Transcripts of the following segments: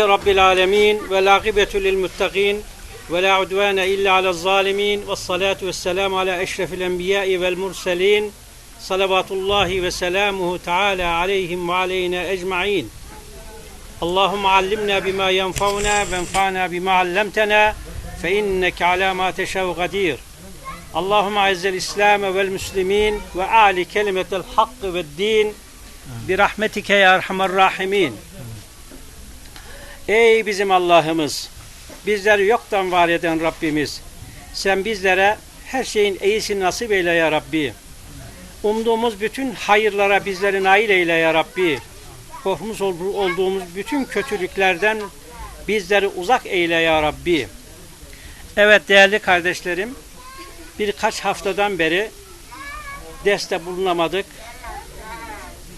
رب العالمين والعاقبة للمتقين ولا عدوان إلا على الظالمين والصلاة والسلام على أشرف الأنبياء والمرسلين صلوات الله وسلامه تعالى عليهم وعلينا أجمعين. اللهم علمنا بما ينفعنا وانفعنا بما علمتنا فإنك على ما تشاء قدير. اللهم أعز الإسلام والمسلمين وأعلي كلمة الحق والدين برحمتك يا أرحم الراحمين. Ey bizim Allah'ımız, bizleri yoktan var eden Rabbimiz, sen bizlere her şeyin iyisini nasip eyle ya Rabbi. Umduğumuz bütün hayırlara bizleri nail eyle ya Rabbi. Korkmuş ol- olduğumuz bütün kötülüklerden bizleri uzak eyle ya Rabbi. Evet değerli kardeşlerim, birkaç haftadan beri derste bulunamadık.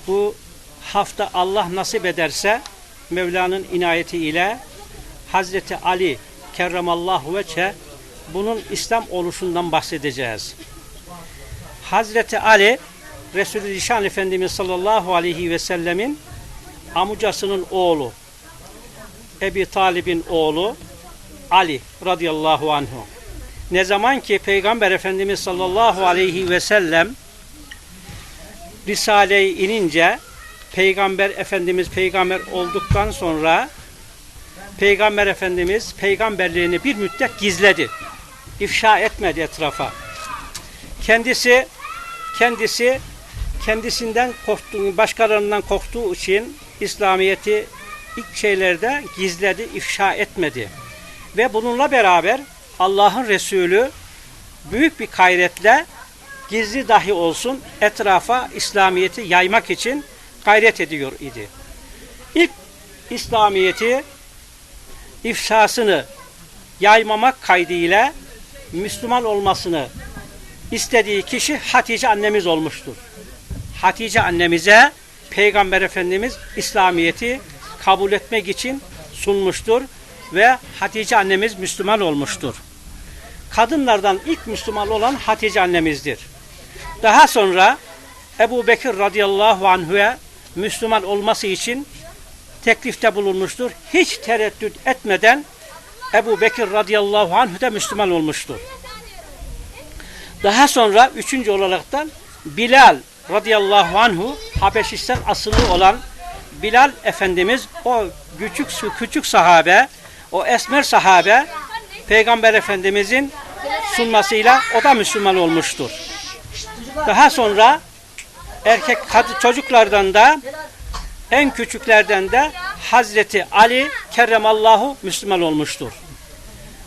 Bu hafta Allah nasip ederse Mevla'nın inayeti ile Hazreti Ali kerramallahu veçhe bunun İslam oluşundan bahsedeceğiz. Hazreti Ali Resulü Zişan Efendimiz sallallahu aleyhi ve sellemin amucasının oğlu Ebi Talib'in oğlu Ali radıyallahu anhu. Ne zaman ki Peygamber Efendimiz sallallahu aleyhi ve sellem Risale-i inince Peygamber Efendimiz peygamber olduktan sonra Peygamber Efendimiz peygamberliğini bir müddet gizledi. İfşa etmedi etrafa. Kendisi kendisi kendisinden korktuğu, başkalarından korktuğu için İslamiyeti ilk şeylerde gizledi, ifşa etmedi. Ve bununla beraber Allah'ın Resulü büyük bir gayretle gizli dahi olsun etrafa İslamiyeti yaymak için gayret ediyor idi. İlk İslamiyeti ifşasını yaymamak kaydıyla Müslüman olmasını istediği kişi Hatice annemiz olmuştur. Hatice annemize Peygamber Efendimiz İslamiyeti kabul etmek için sunmuştur ve Hatice annemiz Müslüman olmuştur. Kadınlardan ilk Müslüman olan Hatice annemizdir. Daha sonra Ebu Bekir radıyallahu anhu'ya Müslüman olması için teklifte bulunmuştur. Hiç tereddüt etmeden Ebu Bekir radıyallahu anh da Müslüman olmuştur. Daha sonra üçüncü olaraktan Bilal radıyallahu anhu Habeşistan asıllı olan Bilal Efendimiz o küçük küçük sahabe, o esmer sahabe Peygamber Efendimizin sunmasıyla o da Müslüman olmuştur. Daha sonra erkek kad- çocuklardan da en küçüklerden de Hazreti Ali kerremallahu Müslüman olmuştur.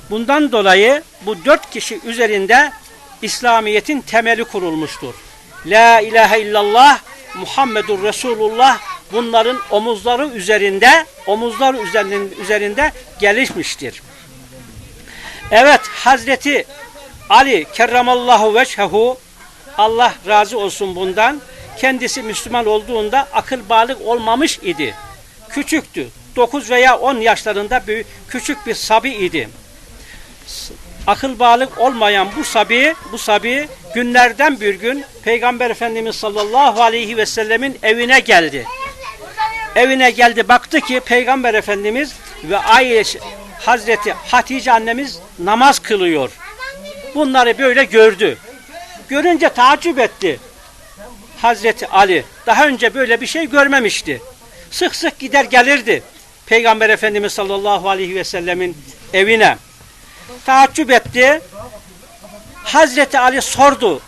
Bundan dolayı bu dört kişi üzerinde İslamiyet'in temeli kurulmuştur. La ilahe illallah Muhammedur Resulullah bunların omuzları üzerinde omuzlar üzerinde, gelişmiştir. Evet Hazreti Ali kerramallahu veçhehu Allah razı olsun bundan. Kendisi Müslüman olduğunda akıl balık olmamış idi. Küçüktü. 9 veya 10 yaşlarında bir, küçük bir sabi idi. Akıl balık olmayan bu sabi, bu sabi günlerden bir gün Peygamber Efendimiz sallallahu aleyhi ve sellemin evine geldi. Evine geldi baktı ki Peygamber Efendimiz ve ailesi Hazreti Hatice annemiz namaz kılıyor. Bunları böyle gördü. Görünce tacip etti. Hazreti Ali daha önce böyle bir şey görmemişti. Sık sık gider gelirdi. Peygamber Efendimiz sallallahu aleyhi ve sellemin evine. Taaccüp etti. Hazreti Ali sordu.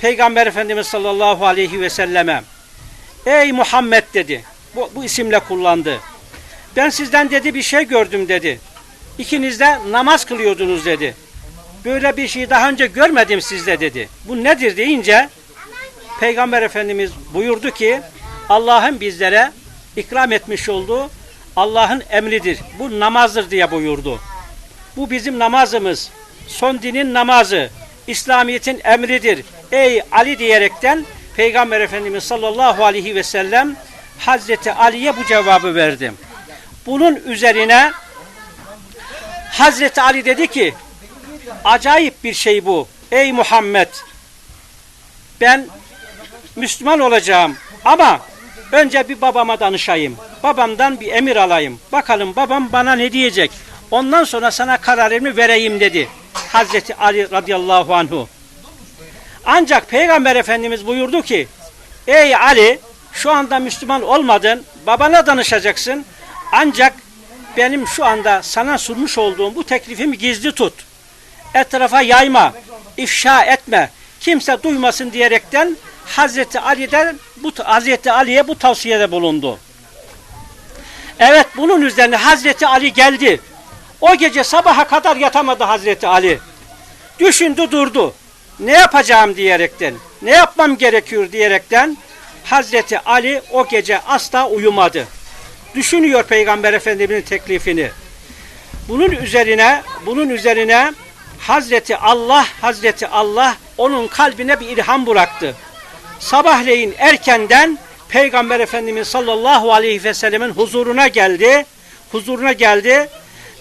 Peygamber Efendimiz sallallahu aleyhi ve selleme. Ey Muhammed dedi. Bu, bu isimle kullandı. Ben sizden dedi bir şey gördüm dedi. İkiniz de namaz kılıyordunuz dedi. Böyle bir şey daha önce görmedim sizde dedi. Bu nedir deyince Peygamber Efendimiz buyurdu ki Allah'ın bizlere ikram etmiş olduğu Allah'ın emridir. Bu namazdır diye buyurdu. Bu bizim namazımız. Son dinin namazı. İslamiyet'in emridir. Ey Ali diyerekten Peygamber Efendimiz sallallahu aleyhi ve sellem Hazreti Ali'ye bu cevabı verdi. Bunun üzerine Hazreti Ali dedi ki acayip bir şey bu. Ey Muhammed ben Müslüman olacağım ama Önce bir babama danışayım. Babamdan bir emir alayım. Bakalım babam bana ne diyecek. Ondan sonra sana kararımı vereyim dedi. Hazreti Ali radıyallahu anhu. Ancak Peygamber Efendimiz buyurdu ki Ey Ali şu anda Müslüman olmadın babana danışacaksın ancak benim şu anda sana sunmuş olduğum bu teklifimi gizli tut. Etrafa yayma, ifşa etme, kimse duymasın diyerekten Hazreti Ali'den bu Hazreti Ali'ye bu tavsiyede bulundu. Evet bunun üzerine Hazreti Ali geldi. O gece sabaha kadar yatamadı Hazreti Ali. Düşündü durdu. Ne yapacağım diyerekten, ne yapmam gerekiyor diyerekten Hazreti Ali o gece asla uyumadı. Düşünüyor Peygamber Efendimiz'in teklifini. Bunun üzerine, bunun üzerine Hazreti Allah, Hazreti Allah onun kalbine bir ilham bıraktı. Sabahleyin erkenden Peygamber Efendimiz sallallahu aleyhi ve sellemin huzuruna geldi. Huzuruna geldi.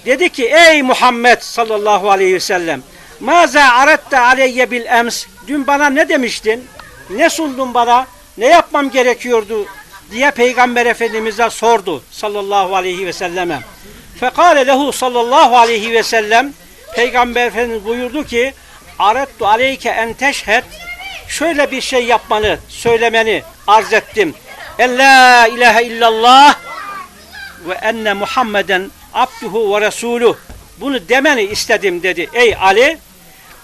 Dedi ki ey Muhammed sallallahu aleyhi ve sellem Maza aratta aleyye bil ems Dün bana ne demiştin? Ne sundun bana? Ne yapmam gerekiyordu? diye Peygamber Efendimiz'e sordu sallallahu aleyhi ve selleme. Fekale lehu sallallahu aleyhi ve sellem Peygamber Efendimiz buyurdu ki Arettu aleyke en teşhed şöyle bir şey yapmanı, söylemeni arz ettim. En la ilahe illallah ve enne Muhammeden abduhu ve resuluh. Bunu demeni istedim dedi. Ey Ali,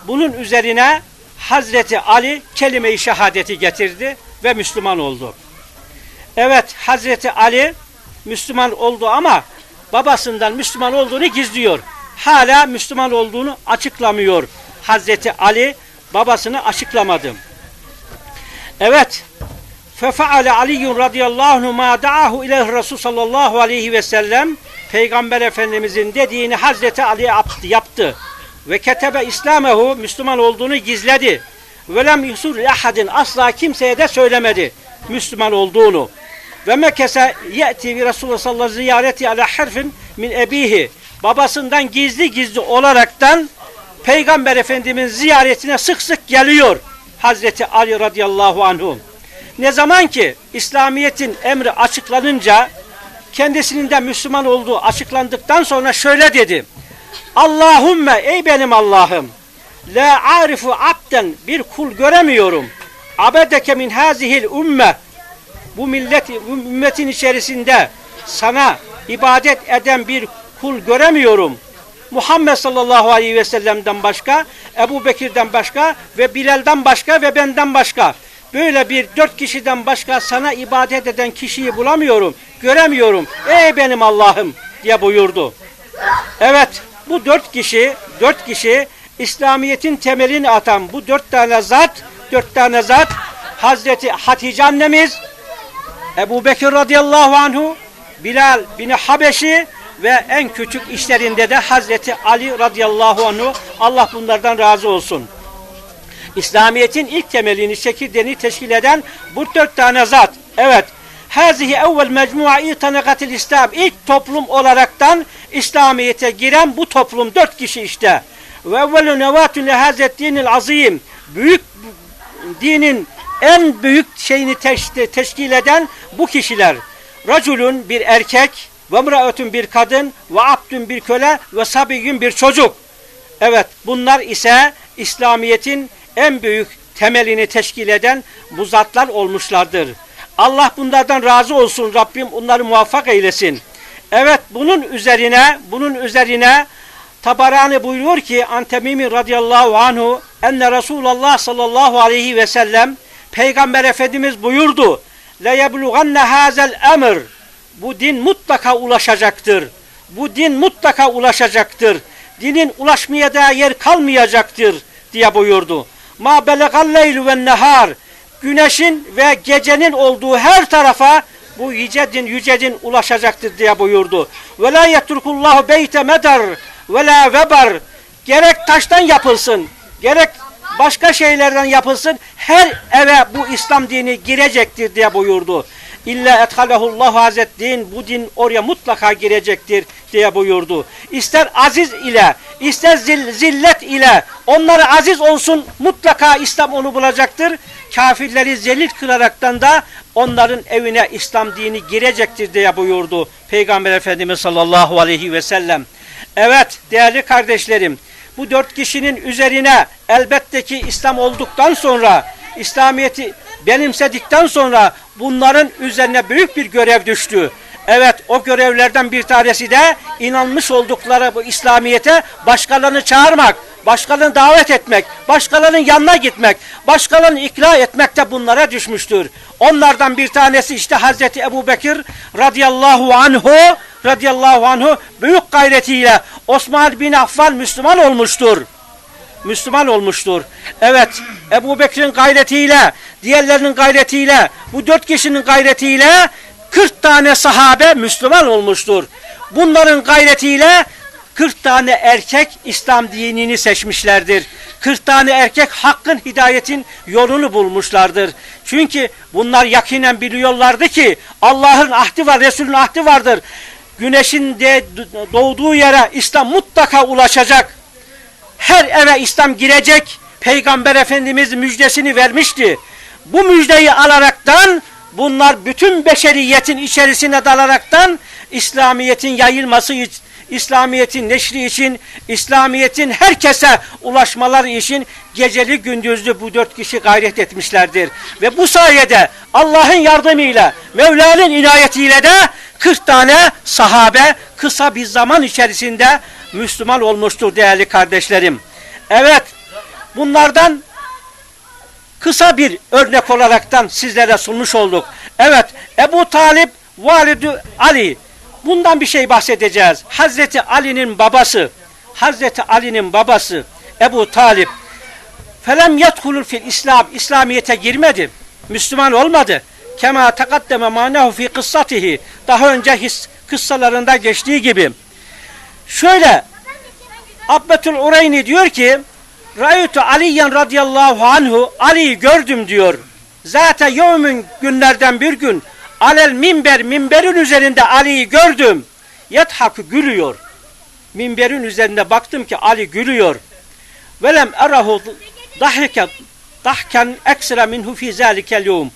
bunun üzerine Hazreti Ali kelime-i şehadeti getirdi ve Müslüman oldu. Evet Hazreti Ali Müslüman oldu ama babasından Müslüman olduğunu gizliyor. Hala Müslüman olduğunu açıklamıyor. Hazreti Ali babasını açıklamadı. Evet. Fefeale Ali radıyallahu anh ma da'ahu ileyhi Resul sallallahu aleyhi ve sellem Peygamber Efendimizin dediğini Hazreti Ali yaptı. Ve ketebe İslamehu Müslüman olduğunu gizledi. Ve lem yusul ahadin asla kimseye de söylemedi Müslüman olduğunu. Ve mekese ye'ti bir Resulullah sallallahu aleyhi ziyareti ala harfin min ebihi. Babasından gizli gizli olaraktan Peygamber Efendimizin ziyaretine sık sık geliyor. Hazreti Ali radıyallahu anhu. Ne zaman ki İslamiyet'in emri açıklanınca kendisinin de Müslüman olduğu açıklandıktan sonra şöyle dedi. Allahümme ey benim Allah'ım la arifu abden bir kul göremiyorum. Abedeke min hazihil ümme bu millet ümmetin içerisinde sana ibadet eden bir kul göremiyorum. Muhammed sallallahu aleyhi ve sellem'den başka, Ebu Bekir'den başka ve Bilal'den başka ve benden başka. Böyle bir dört kişiden başka sana ibadet eden kişiyi bulamıyorum, göremiyorum. Ey benim Allah'ım diye buyurdu. Evet bu dört kişi, dört kişi İslamiyet'in temelini atan bu dört tane zat, dört tane zat Hazreti Hatice annemiz, Ebu Bekir radıyallahu anhu, Bilal bin Habeşi ve en küçük işlerinde de Hazreti Ali radıyallahu anhu Allah bunlardan razı olsun. İslamiyet'in ilk temelini, çekirdeğini teşkil eden bu dört tane zat. Evet. Hazihi evvel mecmua itanakatil İslam. İlk toplum olaraktan İslamiyet'e giren bu toplum dört kişi işte. Ve evvelü nevatun lehazet dinil azim. Büyük dinin en büyük şeyini teşkil eden bu kişiler. Raculun bir erkek, ve mraatun bir kadın, ve abdün bir köle, ve sabiyyün bir çocuk. Evet bunlar ise İslamiyet'in en büyük temelini teşkil eden bu zatlar olmuşlardır. Allah bunlardan razı olsun. Rabbim onları muvaffak eylesin. Evet bunun üzerine bunun üzerine Tabarani buyuruyor ki Antemimi radıyallahu anhu enne Resulullah sallallahu aleyhi ve sellem Peygamber Efendimiz buyurdu. Le yebluganne hazel emr. Bu din mutlaka ulaşacaktır. Bu din mutlaka ulaşacaktır. Dinin ulaşmaya da yer kalmayacaktır diye buyurdu. Ma belegal leylu ve nehar. Güneşin ve gecenin olduğu her tarafa bu yüce din, yüce din ulaşacaktır diye buyurdu. Ve la yetrukullahu beyte medar ve la vebar. Gerek taştan yapılsın, gerek başka şeylerden yapılsın, her eve bu İslam dini girecektir diye buyurdu. İlla ethalehullahu hazret din, bu din oraya mutlaka girecektir diye buyurdu. İster aziz ile, ister zil, zillet ile onları aziz olsun mutlaka İslam onu bulacaktır. kafirleri zelil kılaraktan da onların evine İslam dini girecektir diye buyurdu Peygamber Efendimiz sallallahu aleyhi ve sellem. Evet değerli kardeşlerim bu dört kişinin üzerine elbette ki İslam olduktan sonra İslamiyet'i benimsedikten sonra bunların üzerine büyük bir görev düştü. Evet o görevlerden bir tanesi de inanmış oldukları bu İslamiyet'e başkalarını çağırmak, başkalarını davet etmek, başkalarının yanına gitmek, başkalarını ikna etmek de bunlara düşmüştür. Onlardan bir tanesi işte Hazreti Ebu Bekir radıyallahu anhu radıyallahu anhu büyük gayretiyle Osman bin Affan Müslüman olmuştur. Müslüman olmuştur. Evet, Ebu Bekir'in gayretiyle, diğerlerinin gayretiyle, bu dört kişinin gayretiyle 40 tane sahabe Müslüman olmuştur. Bunların gayretiyle 40 tane erkek İslam dinini seçmişlerdir. 40 tane erkek hakkın hidayetin yolunu bulmuşlardır. Çünkü bunlar yakinen biliyorlardı ki Allah'ın ahdi var, Resul'ün ahdi vardır. Güneşin de doğduğu yere İslam mutlaka ulaşacak her eve İslam girecek Peygamber Efendimiz müjdesini vermişti. Bu müjdeyi alaraktan bunlar bütün beşeriyetin içerisine dalaraktan İslamiyet'in yayılması İslamiyet'in neşri için, İslamiyet'in herkese ulaşmaları için geceli gündüzlü bu dört kişi gayret etmişlerdir. Ve bu sayede Allah'ın yardımıyla, Mevla'nın inayetiyle de 40 tane sahabe kısa bir zaman içerisinde Müslüman olmuştur değerli kardeşlerim. Evet, bunlardan kısa bir örnek olaraktan sizlere sunmuş olduk. Evet, Ebu Talip validü Ali. Bundan bir şey bahsedeceğiz. Hazreti Ali'nin babası, Hazreti Ali'nin babası Ebu Talip felem yedhulul fil İslam İslamiyete girmedi. Müslüman olmadı. Kema takaddeme manehu fi kıssatihi. Daha önce his, kıssalarında geçtiği gibi. Şöyle Abbetül Ureyni diyor ki Ra'ytu Aliyen radıyallahu anhu Ali'yi gördüm diyor. Zaten yevmin günlerden bir gün alel minber minberin üzerinde Ali'yi gördüm. Yethakü gülüyor. Minberin üzerinde baktım ki Ali gülüyor. Velem erahu dahike dahken ekstra minhu fi zalikel yevm.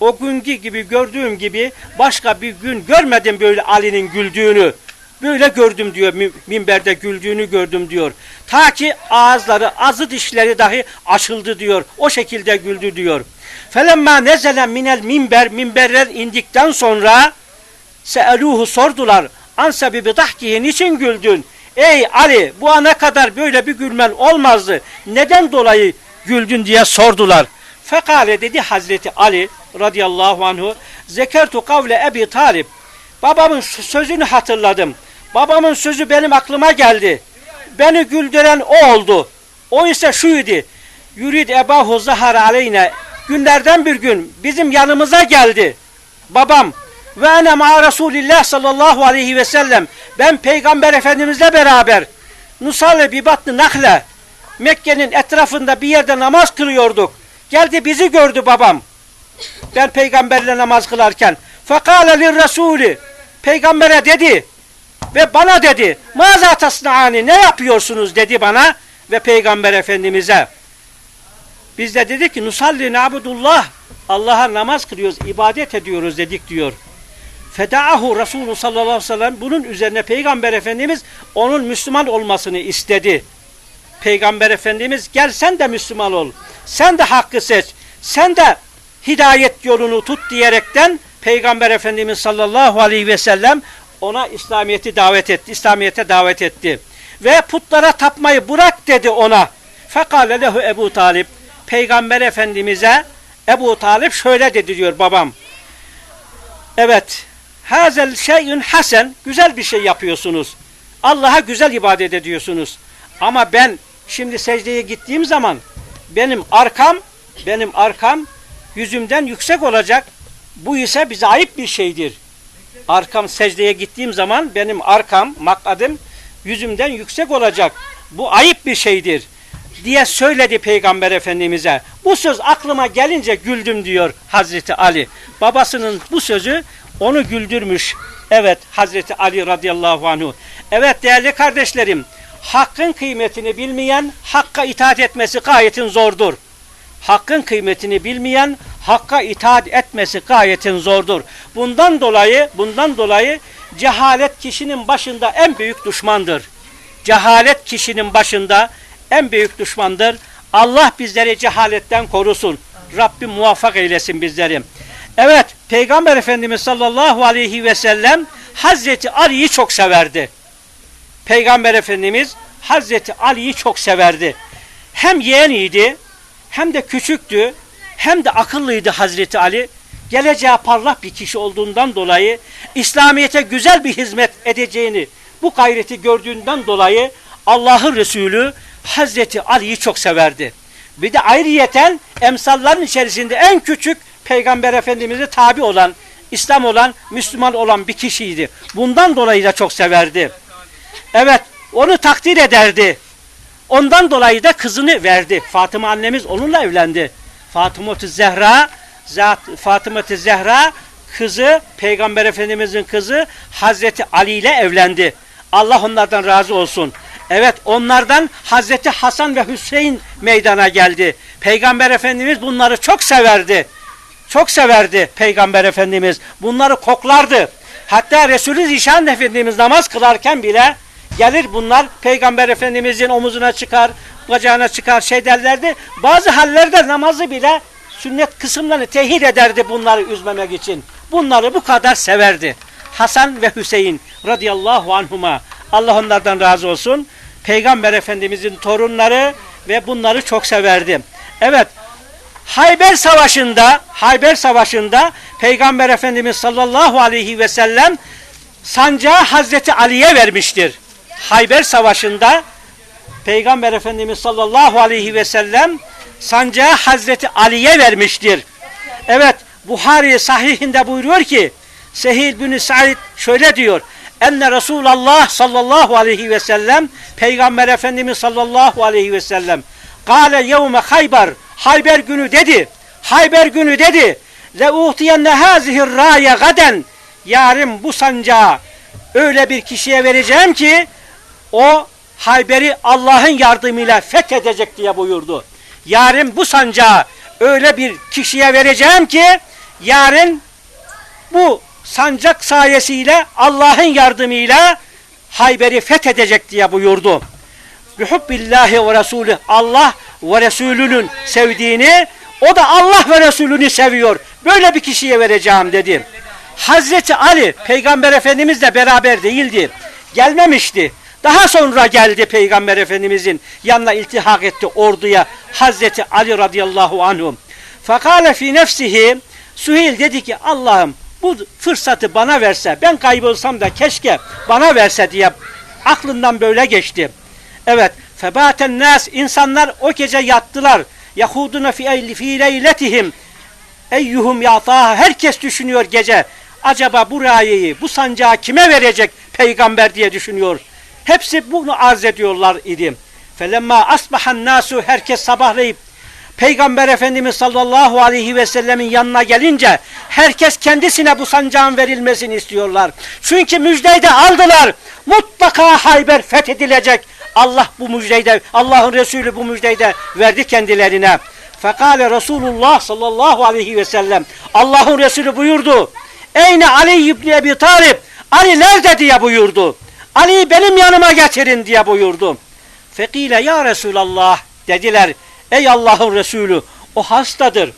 O günkü gibi gördüğüm gibi başka bir gün görmedim böyle Ali'nin güldüğünü. Böyle gördüm diyor minberde güldüğünü gördüm diyor. Ta ki ağızları, azı dişleri dahi açıldı diyor. O şekilde güldü diyor. Felemma nezele minel minber minberler indikten sonra seeluhu sordular. An sebebi dahkihi niçin güldün? Ey Ali bu ana kadar böyle bir gülmen olmazdı. Neden dolayı güldün diye sordular. Fekale dedi Hazreti Ali radıyallahu anhu zekertu kavle Ebi Talip babamın sözünü hatırladım. Babamın sözü benim aklıma geldi. Beni güldüren o oldu. O ise şuydu. Yurid ebahu zahar aleyne. Günlerden bir gün bizim yanımıza geldi. Babam ve ene ma Resulillah sallallahu aleyhi ve sellem. Ben Peygamber Efendimizle beraber Nusalle bi batni nahle Mekke'nin etrafında bir yerde namaz kılıyorduk. Geldi bizi gördü babam. Ben peygamberle namaz kılarken. Fekale lir Resulü. Peygambere dedi ve bana dedi maza tasnaani ne yapıyorsunuz? dedi bana ve peygamber efendimize. Biz de dedik ki nusalli nabudullah Allah'a namaz kılıyoruz ibadet ediyoruz dedik diyor. Fedaahu Resulü sallallahu aleyhi ve sellem bunun üzerine peygamber efendimiz onun Müslüman olmasını istedi. Peygamber efendimiz gel sen de Müslüman ol sen de hakkı seç sen de hidayet yolunu tut diyerekten Peygamber Efendimiz sallallahu aleyhi ve sellem ona İslamiyet'i davet etti. İslamiyet'e davet etti. Ve putlara tapmayı bırak dedi ona. Fekale lehu Ebu Talip. Peygamber Efendimiz'e Ebu Talip şöyle dedi diyor babam. Evet. Hazel şeyün hasen. Güzel bir şey yapıyorsunuz. Allah'a güzel ibadet ediyorsunuz. Ama ben şimdi secdeye gittiğim zaman benim arkam benim arkam yüzümden yüksek olacak. Bu ise bize ayıp bir şeydir. Arkam secdeye gittiğim zaman benim arkam, makadım yüzümden yüksek olacak. Bu ayıp bir şeydir diye söyledi Peygamber Efendimiz'e. Bu söz aklıma gelince güldüm diyor Hazreti Ali. Babasının bu sözü onu güldürmüş. Evet Hazreti Ali radıyallahu anhu. Evet değerli kardeşlerim, hakkın kıymetini bilmeyen hakka itaat etmesi gayetin zordur. Hakkın kıymetini bilmeyen hakka itaat etmesi gayetin zordur. Bundan dolayı bundan dolayı cehalet kişinin başında en büyük düşmandır. Cehalet kişinin başında en büyük düşmandır. Allah bizleri cehaletten korusun. Rabbim muvaffak eylesin bizleri. Evet, Peygamber Efendimiz sallallahu aleyhi ve sellem Hazreti Ali'yi çok severdi. Peygamber Efendimiz Hazreti Ali'yi çok severdi. Hem yeğeniydi, hem de küçüktü, hem de akıllıydı Hazreti Ali. Geleceği parlak bir kişi olduğundan dolayı İslamiyet'e güzel bir hizmet edeceğini bu gayreti gördüğünden dolayı Allah'ın Resulü Hazreti Ali'yi çok severdi. Bir de ayrıyeten emsalların içerisinde en küçük Peygamber Efendimiz'e tabi olan, İslam olan, Müslüman olan bir kişiydi. Bundan dolayı da çok severdi. Evet, onu takdir ederdi. Ondan dolayı da kızını verdi. Fatıma annemiz onunla evlendi. Fatıma Zehra, Fatıma Zehra kızı Peygamber Efendimizin kızı Hazreti Ali ile evlendi. Allah onlardan razı olsun. Evet onlardan Hazreti Hasan ve Hüseyin meydana geldi. Peygamber Efendimiz bunları çok severdi. Çok severdi Peygamber Efendimiz. Bunları koklardı. Hatta Resulü Zişan Efendimiz namaz kılarken bile gelir bunlar Peygamber Efendimizin omuzuna çıkar, bacağına çıkar şey derlerdi. Bazı hallerde namazı bile sünnet kısımlarını tehir ederdi bunları üzmemek için. Bunları bu kadar severdi. Hasan ve Hüseyin radıyallahu anhuma Allah onlardan razı olsun. Peygamber Efendimizin torunları ve bunları çok severdi. Evet Hayber Savaşı'nda Hayber Savaşı'nda Peygamber Efendimiz sallallahu aleyhi ve sellem sancağı Hazreti Ali'ye vermiştir. Hayber Savaşı'nda Peygamber Efendimiz sallallahu aleyhi ve sellem sancağı Hazreti Ali'ye vermiştir. Evet Buhari sahihinde buyuruyor ki Sehil bin Said şöyle diyor. Enne Resulallah sallallahu aleyhi ve sellem Peygamber Efendimiz sallallahu aleyhi ve sellem Kale yevme Hayber Hayber günü dedi. Hayber günü dedi. Le utiyenne hazihir raya gaden yarın bu sancağı öyle bir kişiye vereceğim ki o Hayber'i Allah'ın yardımıyla fethedecek diye buyurdu. Yarın bu sancağı öyle bir kişiye vereceğim ki yarın bu sancak sayesiyle Allah'ın yardımıyla Hayber'i fethedecek diye buyurdu. Bihubbillahi ve Resulü Allah ve Resulünün sevdiğini o da Allah ve Resulünü seviyor. Böyle bir kişiye vereceğim dedi. Hazreti Ali Peygamber Efendimizle beraber değildi. Gelmemişti. Daha sonra geldi Peygamber Efendimizin yanına iltihak etti orduya Hazreti Ali radıyallahu anhum. Fakale fi nefsihi Süheyl dedi ki Allah'ım bu fırsatı bana verse ben kaybolsam da keşke bana verse diye aklından böyle geçti. Evet febaten nas insanlar o gece yattılar. Yahuduna fi eyli fi leyletihim eyyuhum yataha herkes düşünüyor gece. Acaba bu rayeyi, bu sancağı kime verecek peygamber diye düşünüyor. Hepsi bunu arz ediyorlar idi. Felemma asbahan nasu herkes sabahlayıp Peygamber Efendimiz sallallahu aleyhi ve sellemin yanına gelince herkes kendisine bu sancağın verilmesini istiyorlar. Çünkü müjdeyi de aldılar. Mutlaka Hayber fethedilecek. Allah bu müjdeyi de, Allah'ın Resulü bu müjdeyi de verdi kendilerine. Fekale Resulullah sallallahu aleyhi ve sellem Allah'ın Resulü buyurdu. Eyne Ali İbni Ebi Talib Ali nerede diye buyurdu. Ali benim yanıma getirin diye buyurdu. Fekile ya Resulallah dediler. Ey Allah'ın Resulü o hastadır.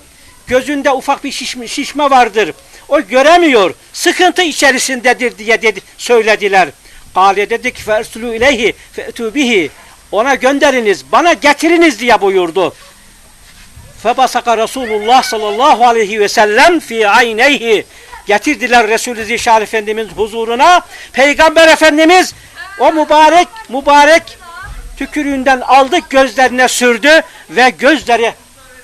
Gözünde ufak bir şişme, şişme vardır. O göremiyor. Sıkıntı içerisindedir diye dedi, söylediler. Kale dedik fersulu ileyhi fe'tu bihi. Ona gönderiniz, bana getiriniz diye buyurdu. Febasaka Resulullah sallallahu aleyhi ve sellem fi ayneyhi. Getirdiler Resulü Zişan Efendimiz huzuruna. Peygamber Efendimiz o mübarek mübarek tükürüğünden aldı gözlerine sürdü ve gözleri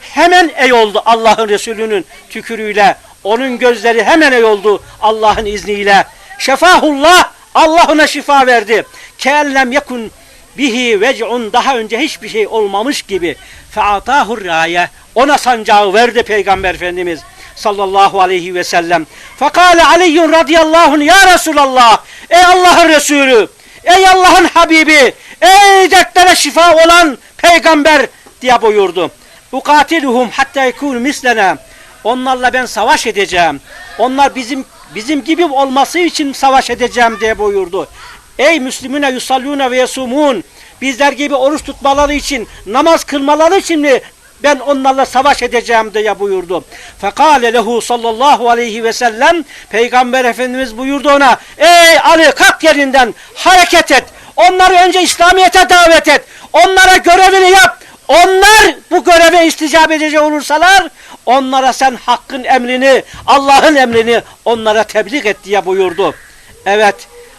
hemen ey oldu Allah'ın Resulü'nün tükürüğüyle. Onun gözleri hemen ey oldu Allah'ın izniyle. Şefahullah Allah ona şifa verdi. Kellem yakun bihi vec'un daha önce hiçbir şey olmamış gibi. Fe'atahur raye ona sancağı verdi Peygamber Efendimiz sallallahu aleyhi ve sellem. Fekale Aliyyun radıyallahu anh ya Resulallah ey Allah'ın Resulü ey Allah'ın Habibi ey dertlere şifa olan peygamber diye buyurdu. ukatiluhum hatta yekunu mislena. Onlarla ben savaş edeceğim. Onlar bizim bizim gibi olması için savaş edeceğim diye buyurdu. Ey Müslümüne yusallune ve yesumun. Bizler gibi oruç tutmaları için, namaz kılmaları için mi ben onlarla savaş edeceğim diye buyurdu. Fekale lehu sallallahu aleyhi ve sellem Peygamber Efendimiz buyurdu ona Ey Ali kalk yerinden hareket et. Onları önce İslamiyet'e davet et. Onlara görevini yap. Onlar bu göreve isticap edecek olursalar onlara sen hakkın emrini, Allah'ın emrini onlara tebliğ et diye buyurdu. Evet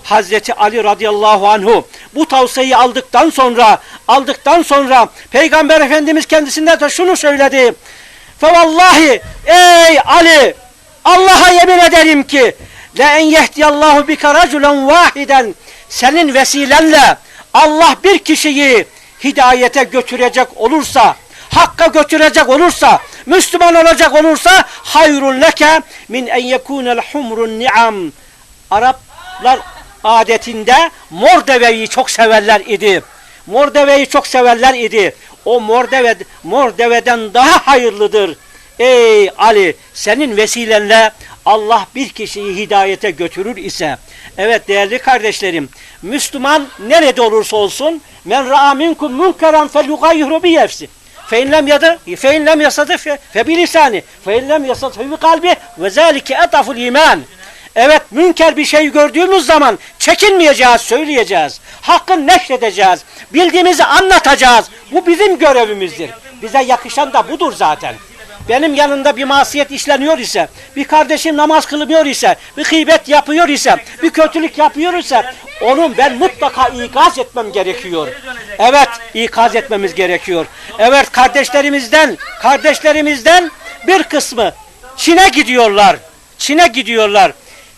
Hazreti Ali radıyallahu anhu bu tavsiyeyi aldıktan sonra aldıktan sonra Peygamber Efendimiz kendisine de şunu söyledi. Fevallahi ey Ali Allah'a yemin ederim ki le en yehdiyallahu bika raculen vahiden senin vesilenle Allah bir kişiyi hidayete götürecek olursa Hakka götürecek olursa, Müslüman olacak olursa hayrun leke min en yekunel humrun ni'am. Araplar adetinde mor deveyi çok severler idi. Mor deveyi çok severler idi. O mor, deve, mor deveden daha hayırlıdır. Ey Ali senin vesilenle Allah bir kişiyi hidayete götürür ise evet değerli kardeşlerim Müslüman nerede olursa olsun men ra'a minkum munkaran felyugayyiru bi nefsi fe in lem yadı fe lem yasadı fe, bi lisani lem yasadı fe bi kalbi ve zalike etaful iman Evet münker bir şey gördüğümüz zaman çekinmeyeceğiz, söyleyeceğiz. Hakkı neşredeceğiz. Bildiğimizi anlatacağız. Bu bizim görevimizdir. Bize yakışan da budur zaten. Benim yanında bir masiyet işleniyor ise, bir kardeşim namaz kılmıyor ise, bir gıybet yapıyor ise, bir kötülük yapıyor ise, onu ben mutlaka ikaz etmem gerekiyor. Evet, ikaz etmemiz gerekiyor. Evet, kardeşlerimizden, kardeşlerimizden bir kısmı Çin'e gidiyorlar. Çin'e gidiyorlar.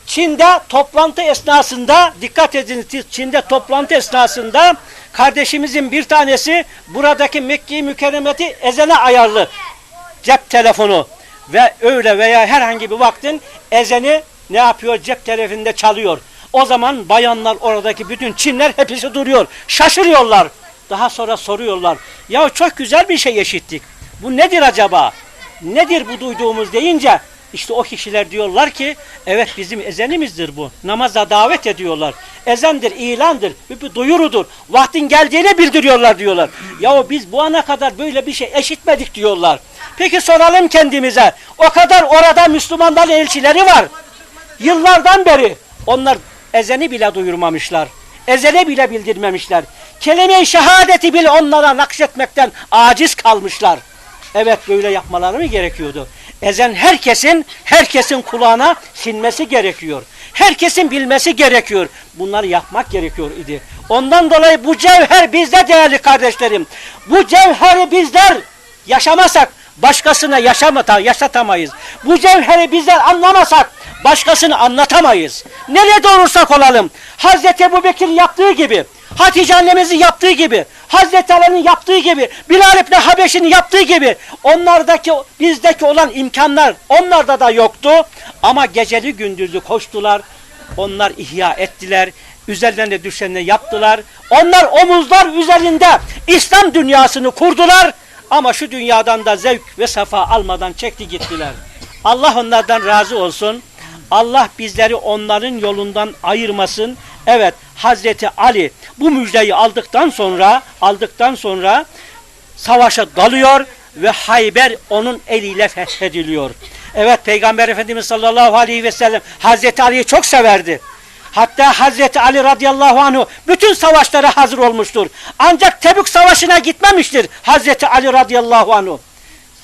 Çin'de toplantı esnasında dikkat edin Çin'de toplantı esnasında kardeşimizin bir tanesi buradaki Mekke-i Mükerremet'i ezene ayarlı cep telefonu ve öyle veya herhangi bir vaktin ezeni ne yapıyor cep telefonunda çalıyor. O zaman bayanlar oradaki bütün Çinler hepsi duruyor. Şaşırıyorlar. Daha sonra soruyorlar. Ya çok güzel bir şey eşittik. Bu nedir acaba? Nedir bu duyduğumuz deyince işte o kişiler diyorlar ki evet bizim ezenimizdir bu. Namaza davet ediyorlar. Ezendir, ilandır, bir duyurudur. Vaktin geldiğini bildiriyorlar diyorlar. Ya biz bu ana kadar böyle bir şey eşitmedik diyorlar. Peki soralım kendimize. O kadar orada Müslümanların elçileri var. Yıllardan beri onlar ezeni bile duyurmamışlar. Ezene bile bildirmemişler. Kelime-i şehadeti bile onlara nakşetmekten aciz kalmışlar. Evet böyle yapmaları mı gerekiyordu? Ezen herkesin, herkesin kulağına sinmesi gerekiyor. Herkesin bilmesi gerekiyor. Bunları yapmak gerekiyor idi. Ondan dolayı bu cevher bizde değerli kardeşlerim. Bu cevheri bizler yaşamasak başkasına yaşamata, yaşatamayız. Bu cevheri bizler anlamasak başkasını anlatamayız. Nerede olursak olalım. Hazreti Ebu Bekir yaptığı gibi, Hatice annemizin yaptığı gibi, Hazreti Ali'nin yaptığı gibi, Bilal İbni Habeş'in yaptığı gibi, onlardaki, bizdeki olan imkanlar onlarda da yoktu. Ama geceli gündüzlü koştular, onlar ihya ettiler, üzerlerine düşeni yaptılar. Onlar omuzlar üzerinde İslam dünyasını kurdular. Ama şu dünyadan da zevk ve safa almadan çekti gittiler. Allah onlardan razı olsun. Allah bizleri onların yolundan ayırmasın. Evet Hazreti Ali bu müjdeyi aldıktan sonra aldıktan sonra savaşa dalıyor ve Hayber onun eliyle fethediliyor. Evet Peygamber Efendimiz sallallahu aleyhi ve sellem Hazreti Ali'yi çok severdi. Hatta Hazreti Ali radıyallahu anhu bütün savaşlara hazır olmuştur. Ancak Tebük savaşına gitmemiştir Hazreti Ali radıyallahu anhu.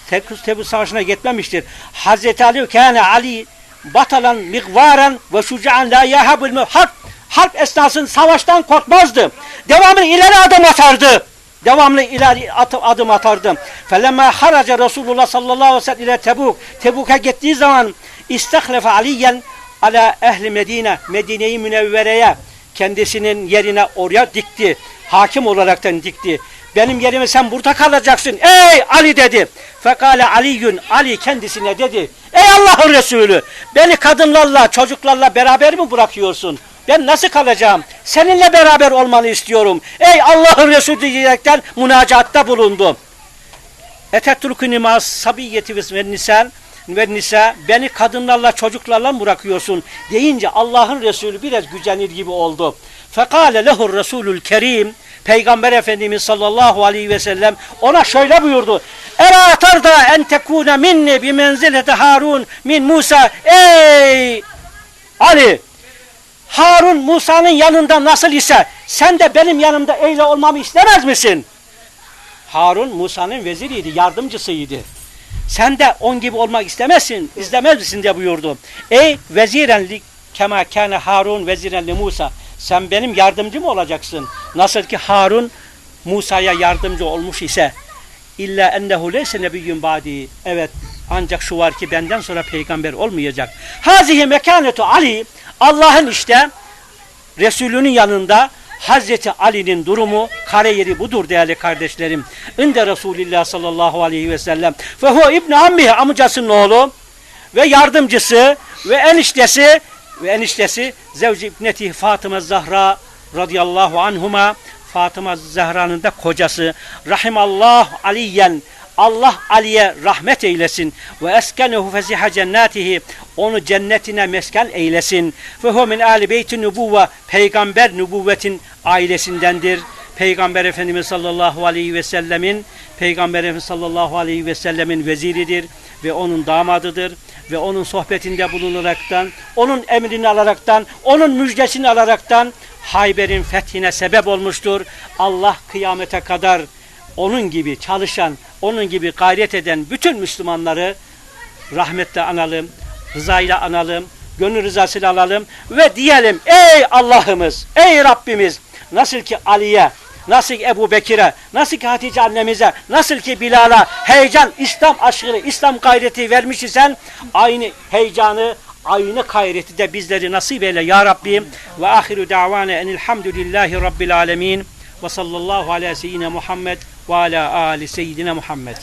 Tebük, Tebük savaşına gitmemiştir. Hazreti Ali kâne Ali batalan migvaran ve şuca'an la yahabul harp harp esnasında savaştan korkmazdı. Devamlı ileri adım atardı. Devamlı ileri at, adım atardı. Felemme haraca Resulullah sallallahu aleyhi ve sellem ile Tebuk. Tebuk'a gittiği zaman istahrefe aliyen ala ehli Medine. Medine'yi münevvereye kendisinin yerine oraya dikti. Hakim olaraktan dikti. Benim yerime sen burada kalacaksın. Ey Ali dedi. Fekale Aliyün Ali kendisine dedi. Ey Allah'ın Resulü beni kadınlarla çocuklarla beraber mi bırakıyorsun? Ben nasıl kalacağım? Seninle beraber olmanı istiyorum. Ey Allah'ın Resulü diyerekten münacatta bulundu. Etetrukuni ma sabiyyeti ve nisan ve nisa beni kadınlarla çocuklarla mı bırakıyorsun deyince Allah'ın Resulü biraz gücenir gibi oldu. Fekale lehur Resulül Kerim Peygamber Efendimiz sallallahu aleyhi ve sellem ona şöyle buyurdu. Era tarda en tekune minni bi menzilete Harun min Musa. Ey Ali Harun Musa'nın yanında nasıl ise sen de benim yanımda öyle olmamı istemez misin? Harun Musa'nın veziriydi, yardımcısıydı. Sen de on gibi olmak istemezsin, istemez misin diye buyurdu. Ey vezirenli kema kâne Harun vezirenli Musa. Sen benim yardımcım olacaksın. Nasıl ki Harun Musa'ya yardımcı olmuş ise illa ennehu leyse nebiyyun badi. Evet ancak şu var ki benden sonra peygamber olmayacak. Hazihi mekanetu Ali Allah'ın işte Resulünün yanında Hazreti Ali'nin durumu kare yeri budur değerli kardeşlerim. İnde Resulillah sallallahu aleyhi ve sellem. Ve hu İbni Ammihi amcasının oğlu ve yardımcısı ve eniştesi ve eniştesi Zevci İbneti Fatıma Zahra radıyallahu anhuma Fatıma Zahra'nın da kocası Rahimallah Aliyen Allah Ali'ye rahmet eylesin ve eskenehu fesiha cennatihi onu cennetine mesken eylesin ve hu min ali beyti nübuvve peygamber nübüvvetin ailesindendir. Peygamber Efendimiz sallallahu aleyhi ve sellemin Peygamber Efendimiz sallallahu aleyhi ve sellemin veziridir ve onun damadıdır ve onun sohbetinde bulunaraktan, onun emrini alaraktan, onun müjdesini alaraktan Hayber'in fethine sebep olmuştur. Allah kıyamete kadar onun gibi çalışan, onun gibi gayret eden bütün Müslümanları rahmetle analım, rızayla analım, gönül rızasıyla alalım ve diyelim ey Allah'ımız, ey Rabbimiz nasıl ki Ali'ye, nasıl ki Ebu Bekir'e, nasıl ki Hatice annemize, nasıl ki Bilal'a heyecan, İslam aşkını, İslam gayreti vermiş isen aynı heyecanı, aynı gayreti de bizleri nasip eyle ya Rabbim. Ve ahiru davane enilhamdülillahi rabbil alemin ve sallallahu ala seyyidina Muhammed ve ala ali seyyidina Muhammed.